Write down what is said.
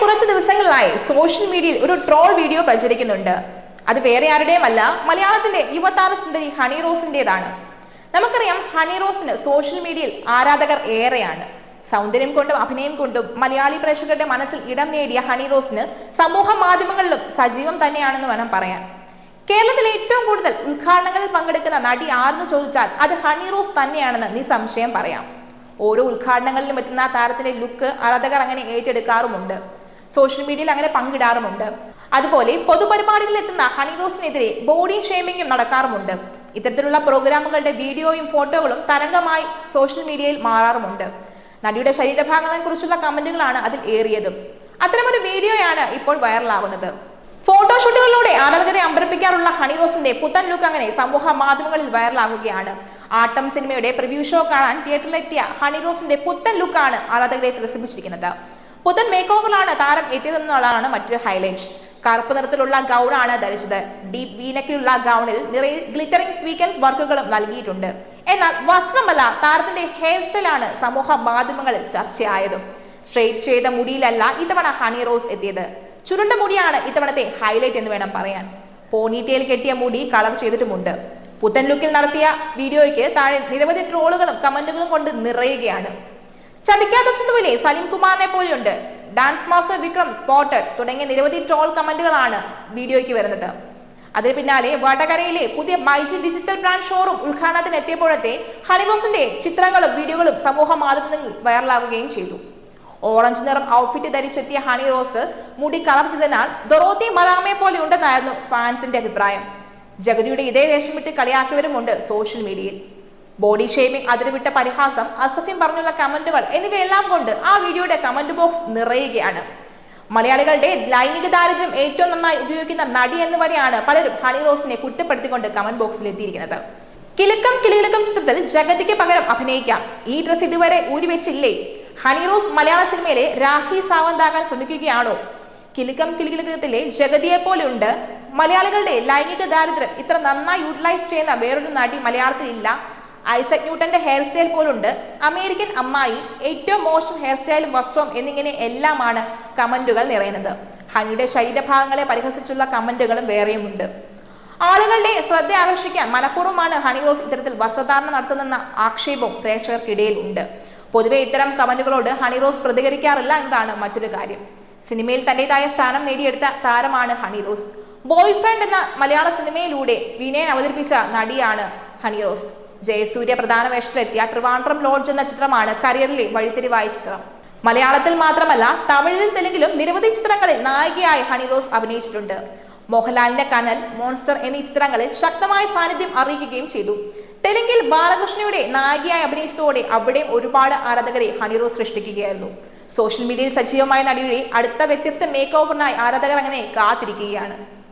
കുറച്ച് ദിവസങ്ങളിലായി സോഷ്യൽ മീഡിയയിൽ ഒരു ട്രോൾ വീഡിയോ പ്രചരിക്കുന്നുണ്ട്. അത് വേറെ ആരുടെയുമല്ല മലയാളത്തിന്റെ യുവതാര സുന്ദരി ഹണി റോസിന്റേതാണ്. നമുക്കറിയാം ഹണി റോസിന് സോഷ്യൽ മീഡിയയിൽ ആരാധകർ ഏറെയാണ്. സൗന്ദര്യം കൊണ്ടും അഭിനയം കൊണ്ടും മലയാളി പ്രേക്ഷകരുടെ മനസ്സിൽ ഇടം നേടിയ ഹണി റോസിന് സമൂഹ മാധ്യമങ്ങളിലും സജീവം തന്നെയാണെന്ന് വേണം പറയാൻ. കേരളത്തിൽ ഏറ്റവും കൂടുതൽ ഉദ്ഘാടനങ്ങളിൽ പങ്കെടുക്കുന്ന നടി ആരെന്ന് ചോദിച്ചാൽ അത് ഹണി റോസ് തന്നെയാണെന്ന് നിസ്സംശയം പറയാം. ഓരോ ഉദ്ഘാടനങ്ങളിലും എത്തുന്ന താരത്തിന്റെ ലുക്ക് ആരാധകർ അങ്ങനെ ഏറ്റെടുക്കാറുമുണ്ട്. സോഷ്യൽ മീഡിയയിൽ അങ്ങനെ പങ്കിടാറുമുണ്ട്. അതുപോലെ പൊതുപരിപാടികളിൽ എത്തുന്ന ഹണി റോസിനെതിരെ ബോഡി ഷേമിങ്ങും നടക്കാറുമുണ്ട്. ഇത്തരത്തിലുള്ള പ്രോഗ്രാമുകളുടെ വീഡിയോയും ഫോട്ടോകളും തരംഗമായി സോഷ്യൽ മീഡിയയിൽ മാറാറുമുണ്ട്. നടിയുടെ ശരീരഭാഗങ്ങളെ കുറിച്ചുള്ള കമന്റുകളാണ് അതിൽ ഏറിയതും. അത്തരമൊരു വീഡിയോയാണ് ഇപ്പോൾ വൈറലാകുന്നത് ഫോട്ടോഷൂട്ടുകളിലൂടെ ആരാധകരെ അമ്പരപ്പിക്കാറുള്ള ഹണി റോസിന്റെ പുത്തൻ ലുക്ക് അങ്ങനെ സമൂഹ മാധ്യമങ്ങളിൽ വൈറലാകുകയാണ് ആട്ടം സിനിമയുടെ പ്രിവ്യൂ ഷോ കാണാൻ തിയേറ്ററിലെത്തിയ ഹണി റോസിന്റെ പുത്തൻ ലുക്കാണ് ആരാധകരെ ത്രസിപ്പിച്ചിരിക്കുന്നത്. പുത്തൻ മേക്ക് ഓവറിലാണ് താരം എത്തിയതെന്നുള്ളതാണ് മറ്റൊരു ഹൈലൈറ്റ് കറുപ്പ് നിറത്തിലുള്ള ഗൗണാണ് ധരിച്ചത്. ഡീപ് വീനക്കിലുള്ള ഗൗണിൽ നിറയെ ഗ്ലിറ്ററിംഗ് സ്വീക്കൻസ് വർക്കുകളും നൽകിയിട്ടുണ്ട്. എന്നാൽ വസ്ത്രമല്ല താരത്തിന്റെ ഹെയർ സ്റ്റൈലാണ് സമൂഹ മാധ്യമങ്ങളിൽ ചർച്ചയായതും. സ്ട്രെയിറ്റ് ചെയ്ത മുടിയിലല്ല ഇത്തവണ ഹണി റോസ് എത്തിയത്. ചുരുണ്ട മുടിയാണ് ഇത്തവണത്തെ ഹൈലൈറ്റ് എന്ന് വേണം പറയാൻ. പോണിറ്റെയിൽ കെട്ടിയ മുടി കളർ ചെയ്തിട്ടുമുണ്ട്. പുത്തൻ ലുക്കിൽ നടത്തിയ വീഡിയോയ്ക്ക് താഴെ നിരവധി ട്രോളുകളും കമന്റുകളും കൊണ്ട് നിറയുകയാണ്. ചതിക്കാതൊച്ചതുപോലെ സലീം കുമാറിനെ പോലെയുണ്ട്. ഡാൻസ് മാസ്റ്റർ വിക്രം സ്പോട്ടഡ് തുടങ്ങിയ നിരവധി ട്രോൾ കമന്റുകളാണ് വീഡിയോയ്ക്ക് വരുന്നത്. അതിന് പിന്നാലെ വടകരയിലെ പുതിയ മൈജി ഡിജിറ്റൽ ബ്രാൻഡ് ഷോറൂം ഉദ്ഘാടനത്തിന് എത്തിയപ്പോഴത്തെ ഹണിറോസിന്റെ ചിത്രങ്ങളും വീഡിയോകളും സമൂഹ മാധ്യമങ്ങളിൽ വൈറലാകുകയും ചെയ്തു. ഓറഞ്ച് നിറം ഔട്ട്ഫിറ്റ് ധരിച്ചെത്തിയ ഹണി റോസ് മുടി കളർ ചെയ്തതിനാൽ ദൊറോത്തി മലാമയെ പോലെ ഉണ്ടെന്നായിരുന്നു ഫാൻസിന്റെ അഭിപ്രായം. ജഗതിയുടെ ഇതേ വേഷമിട്ട് കളിയാക്കിയവരുമുണ്ട് സോഷ്യൽ മീഡിയയിൽ. ബോഡി ഷേമിംഗ് അതിരുവിട്ട പരിഹാസം അസഫ്യം പറഞ്ഞുള്ള കമന്റുകൾ എന്നിവയെല്ലാം കൊണ്ട് ആ വീഡിയോയുടെ കമന്റ് ബോക്സ് നിറയുകയാണ്. മലയാളികളുടെ ലൈംഗിക ദാരിദ്ര്യം ഏറ്റവും നന്നായി ഉപയോഗിക്കുന്ന നടി എന്ന് വരെയാണ് പലരും ഹണി റോസിനെ കുറ്റപ്പെടുത്തിക്കൊണ്ട് കമന്റ് ബോക്സിൽ എത്തിയിരിക്കുന്നത്. കിലുക്കം കിളികിലുക്കം ചിത്രത്തിൽ ജഗതിക്ക് പകരം അഭിനയിക്കാം. ഈ ഡ്രസ് ഇതുവരെ ഊരിവെച്ചില്ലേ? ഹണി റോസ് മലയാള സിനിമയിലെ രാഖി സാവന്താകാൻ ശ്രമിക്കുകയാണോ? കിലുക്കം കിലുകിലുക്കത്തിലെ ജഗതിയെ പോലുണ്ട്? മലയാളികളുടെ ലൈംഗിക ദാരിദ്ര്യം ഇത്ര നന്നായി യൂട്ടിലൈസ് ചെയ്യുന്ന വേറൊരു നടി മലയാളത്തിൽ ഇല്ല ഐസക് ന്യൂട്ടന്റെ ഹെയർ സ്റ്റൈൽ പോലുണ്ട്. അമേരിക്കൻ അമ്മായി ഏറ്റവും മോശം ഹെയർ സ്റ്റൈലും വസ്ത്രവും എന്നിങ്ങനെ എല്ലാമാണ് കമന്റുകൾ നിറയുന്നത്. ഹണിയുടെ ശരീരഭാഗങ്ങളെ പരിഹസിച്ചുള്ള കമന്റുകളും വേറെയുമുണ്ട്. ആളുകളുടെ ശ്രദ്ധ ആകർഷിക്കാൻ മനഃപൂർവമാണ് ഹണി റോസ് ഇത്തരത്തിൽ വസ്ത്രധാരണം നടത്തുന്നെന്ന ആക്ഷേപവും പ്രേക്ഷകർക്കിടയിൽ ഉണ്ട്. പൊതുവെ ഇത്തരം കമന്റുകളോട് ഹണി റോസ് പ്രതികരിക്കാറില്ല എന്നതാണ് മറ്റൊരു കാര്യം. സിനിമയിൽ തന്റേതായ സ്ഥാനം നേടിയെടുത്ത താരമാണ് ഹണി റോസ്. ബോയ് ഫ്രണ്ട് എന്ന മലയാള സിനിമയിലൂടെ വിനയൻ അവതരിപ്പിച്ച നടിയാണ് ഹണി റോസ്. ജയസൂര്യ പ്രധാന വേഷത്തിലെത്തിയ ട്രിവാൻഡ്രം ലോഡ്ജ് എന്ന ചിത്രമാണ് കരിയറിലെ വഴിത്തിരിവായ ചിത്രം. മലയാളത്തിൽ മാത്രമല്ല തമിഴിലും തെലുങ്കിലും നിരവധി ചിത്രങ്ങളിൽ നായികയായി ഹണി റോസ് അഭിനയിച്ചിട്ടുണ്ട്. മോഹൻലാലിന്റെ കനൽ മോൺസ്റ്റർ എന്നീ ചിത്രങ്ങളിൽ ശക്തമായ സാന്നിധ്യം അറിയിക്കുകയും ചെയ്തു. തെലുങ്കിൽ ബാലകൃഷ്ണയുടെ നായികയായി അഭിനയിച്ചതോടെ അവിടെ ഒരുപാട് ആരാധകരെ ഹണിറോസ് സൃഷ്ടിക്കുകയായിരുന്നു. സോഷ്യൽ മീഡിയയിൽ സജീവമായ നടിയുടെ അടുത്ത വ്യത്യസ്ത മേക്ക് ഓവറിനായി ആരാധകർ അങ്ങനെ കാത്തിരിക്കുകയാണ്.